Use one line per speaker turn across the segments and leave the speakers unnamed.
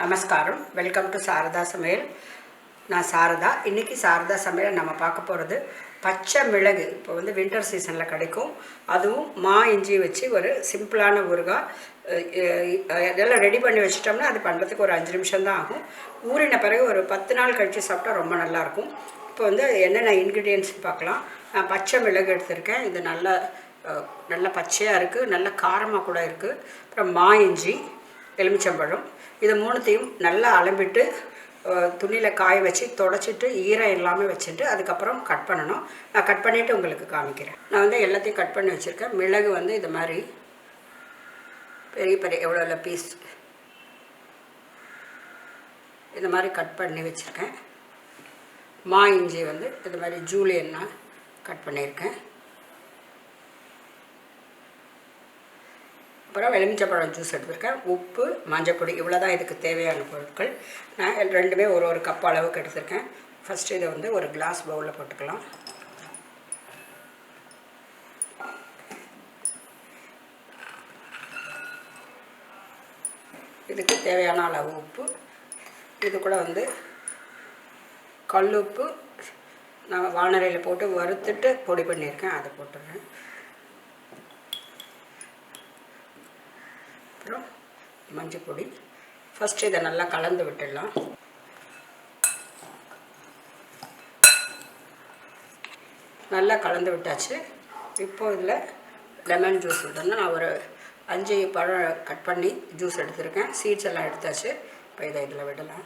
நமஸ்காரம். Welcome to Saradha சமையல். நான் சாரதா. இன்றைக்கி சாரதா சமையல் நம்ம பார்க்க போகிறது பச்சை மிளகு இப்போ வந்து வின்டர் சீசனில் கிடைக்கும். அதுவும் மா இஞ்சி வச்சு ஒரு சிம்பிளான ஊறுகாய் இதெல்லாம் ரெடி பண்ணி வச்சிட்டோம்னா அது பண்ணுறதுக்கு ஒரு அஞ்சு நிமிஷம் தான் ஆகும். ஊறின பிறகு ஒரு பத்து நாள் கழித்து சாப்பிட்டா ரொம்ப நல்லாயிருக்கும் இப்போ வந்து என்னென்ன இன்க்ரீடியன்ஸ் பார்க்கலாம். நான் பச்சை மிளகு எடுத்திருக்கேன். இது நல்ல நல்லா நல்ல பச்சையாக இருக்குது நல்ல காரமாக கூட இருக்குது அப்புறம் மா இஞ்சி எலுமிச்சம்பழம். இது மூணுத்தையும் நல்லா அலம்பிட்டு துணியில் காய வச்சு தொடச்சிட்டு ஈரம் இல்லாமல் வச்சுட்டு அதுக்கப்புறம் கட் பண்ணணும். நான் கட் பண்ணிவிட்டு உங்களுக்கு காமிக்கிறேன். நான் வந்து எல்லாத்தையும் கட் பண்ணி வச்சுருக்கேன். மிளகு வந்து இது மாதிரி பெரிய பெரிய எவ்வளோ எவ்வளோ பீஸ் இந்த மாதிரி கட் பண்ணி வச்சுருக்கேன். மா இஞ்சி வந்து இது மாதிரி ஜூலியன்னா கட் பண்ணியிருக்கேன். அப்புறம் எலுமிச்சப்பழம் ஜூஸ் எடுத்திருக்கேன். உப்பு மஞ்சப்பொடி இவ்வளோ தான் இதுக்கு தேவையான பொருட்கள். நான் ரெண்டுமே ஒரு ஒரு கப் அளவுக்கு எடுத்திருக்கேன். ஃபஸ்ட்டு இதை வந்து ஒரு கிளாஸ் பவுலில் போட்டுக்கலாம். இதுக்கு தேவையான அளவு உப்பு. இது கூட வந்து கல்லுப்பு நான் வானரையில் போட்டு வறுத்துட்டு பொடி பண்ணியிருக்கேன். அதை போட்டுடுறேன். அப்புறம் மஞ்சள் பொடி. ஃபஸ்ட்டு இதை நல்லா கலந்து விட்டுடலாம். நல்லா கலந்து விட்டாச்சு. இப்போ இதில் லெமன் ஜூஸ் விட்டோம்னா நான் ஒரு அஞ்சு பழம் கட் பண்ணி ஜூஸ் எடுத்திருக்கேன். சீட்ஸ் எல்லாம் எடுத்தாச்சு. இப்போ இதை இதில் விடலாம்.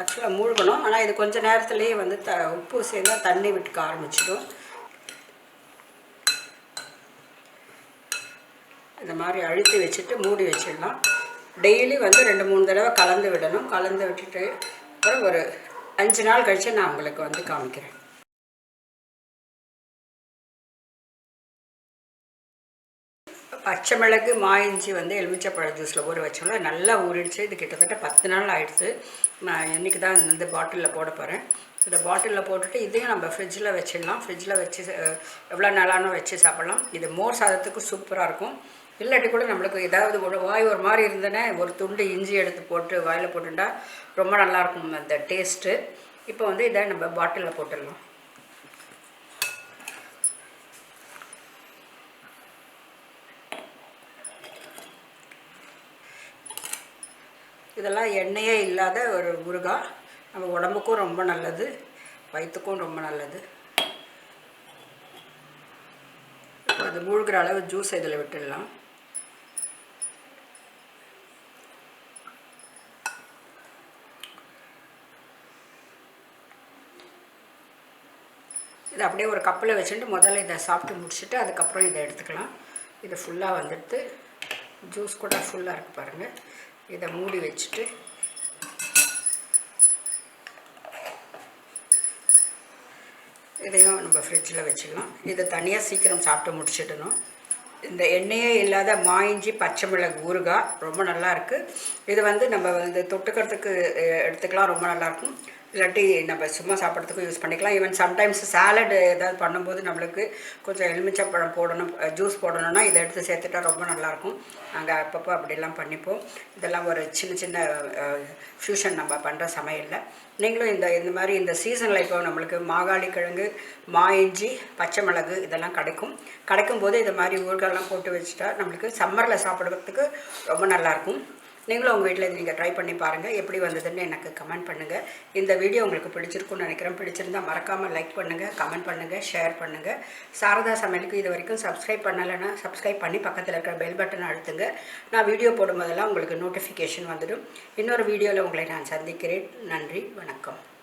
ஆக்சுவலாக மூழ்கணும். ஆனால் இது கொஞ்சம் நேரத்துலேயே வந்து த உப்பு சேர்ந்தா தண்ணி விட்டுக்க ஆரம்பிச்சிடும். இந்த மாதிரி அழுத்தி வச்சுட்டு மூடி வச்சிடலாம். டெய்லி வந்து ரெண்டு மூணு தடவை கலந்து விடணும். கலந்து விட்டுட்டு அப்புறம் ஒரு அஞ்சு நாள் கழித்து நான் உங்களுக்கு வந்து காமிக்கிறேன். பச்சை மிளகு மாயிஞ்சி வந்து எலுமிச்சப்பழ ஜூஸில் ஊற வச்சோம்ல நல்லா ஊறிடுச்சு. இது கிட்டத்தட்ட பத்து நாள் ஆயிடுச்சு. நான் இன்றைக்கி தான் இந்த பாட்டிலில் போட போகிறேன் இந்த பாட்டிலில் போட்டுட்டு இதையும் நம்ம ஃப்ரிட்ஜில் வச்சிடலாம். ஃப்ரிட்ஜில் வச்சு எவ்வளோ நாளானோ வச்சு சாப்பிட்லாம். இது மோர் சாதத்துக்கு சூப்பராக இருக்கும். இல்லாட்டி கூட நம்மளுக்கு ஏதாவது ஒரு வாய் ஒரு மாதிரி இருந்தேன்னா ஒரு துண்டு இஞ்சி எடுத்து போட்டு வாயில் போட்டுட்டா ரொம்ப நல்லாயிருக்கும் அந்த டேஸ்ட்டு இப்போ வந்து இதை நம்ம பாட்டிலில் போட்டுடலாம். இதெல்லாம் எண்ணெயே இல்லாத ஒரு ஊறுகாய் நம்ம உடம்புக்கும் ரொம்ப நல்லது. வயிற்றுக்கும் ரொம்ப நல்லது. இப்போ அது மூழ்கிற அளவு ஜூஸ் இதில் விட்டுடலாம். இதை அப்படியே ஒரு கப்பில் வச்சுட்டு முதல்ல இதை சாப்பிட்டு முடிச்சுட்டு அதுக்கப்புறம் இதை எடுத்துக்கலாம். இது ஃபுல்லாக வந்துட்டு ஜூஸ் கூட ஃபுல்லாக இருக்குது பாருங்கள் இதை மூடி வச்சுட்டு இதையும் நம்ம ஃப்ரிட்ஜில் வச்சுக்கலாம். இதை தனியாக சீக்கிரம் சாப்பிட்டு முடிச்சிடணும். இந்த எண்ணெயே இல்லாத மாயிஞ்சி பச்சை மிளகு ஊறுகாய் ரொம்ப நல்லா இருக்குது இது வந்து நம்ம வந்து தொட்டுக்கிறதுக்கு எடுத்துக்கலாம். ரொம்ப நல்லாயிருக்கும் இல்லாட்டி நம்ம சும்மா சாப்பிட்றதுக்கும் யூஸ் பண்ணிக்கலாம். ஈவன் சம்டைம்ஸ் சாலட் ஏதாவது பண்ணும்போது நம்மளுக்கு கொஞ்சம் எலுமிச்சப்பழம் போடணும் ஜூஸ் போடணும்னா இதை எடுத்து சேர்த்துட்டா ரொம்ப நல்லாயிருக்கும். நாங்கள் அப்பப்போ அப்படிலாம் பண்ணிப்போம். இதெல்லாம் ஒரு சின்ன சின்ன ஃப்யூஷன் நம்ம பண்ணுற சமையலில். நீங்களும் இந்த இந்த மாதிரி இந்த சீசனில் இப்போ நம்மளுக்கு மாகாளி கிழங்கு மா இஞ்சி பச்சை மிளகு இதெல்லாம் கிடைக்கும். கிடைக்கும் போது இது மாதிரி ஊர்களெலாம் போட்டு வச்சுட்டா நம்மளுக்கு சம்மரில் சாப்பிட்றதுக்கு ரொம்ப நல்லாயிருக்கும். நீங்களும் உங்கள் வீட்டில் நீங்கள் ட்ரை பண்ணி பாருங்கள் எப்படி வந்ததுன்னு எனக்கு கமெண்ட் பண்ணுங்கள் இந்த வீடியோ உங்களுக்கு பிடிச்சிருக்கும்னு நினைக்கிறேன். பிடிச்சிருந்தா மறக்காமல் லைக் பண்ணுங்கள் கமெண்ட் பண்ணுங்கள் ஷேர் பண்ணுங்கள் சாரதா சமையலுக்கு இது வரைக்கும் சப்ஸ்கிரைப் பண்ணலைன்னா சப்ஸ்கிரைப் பண்ணி பக்கத்தில் இருக்கிற பெல் பட்டனை அழுத்துங்க. நான் வீடியோ போடும்போதெல்லாம் உங்களுக்கு நோட்டிஃபிகேஷன் வந்துடும். இன்னொரு வீடியோவில் உங்களை நான் சந்திக்கிறேன். நன்றி வணக்கம்.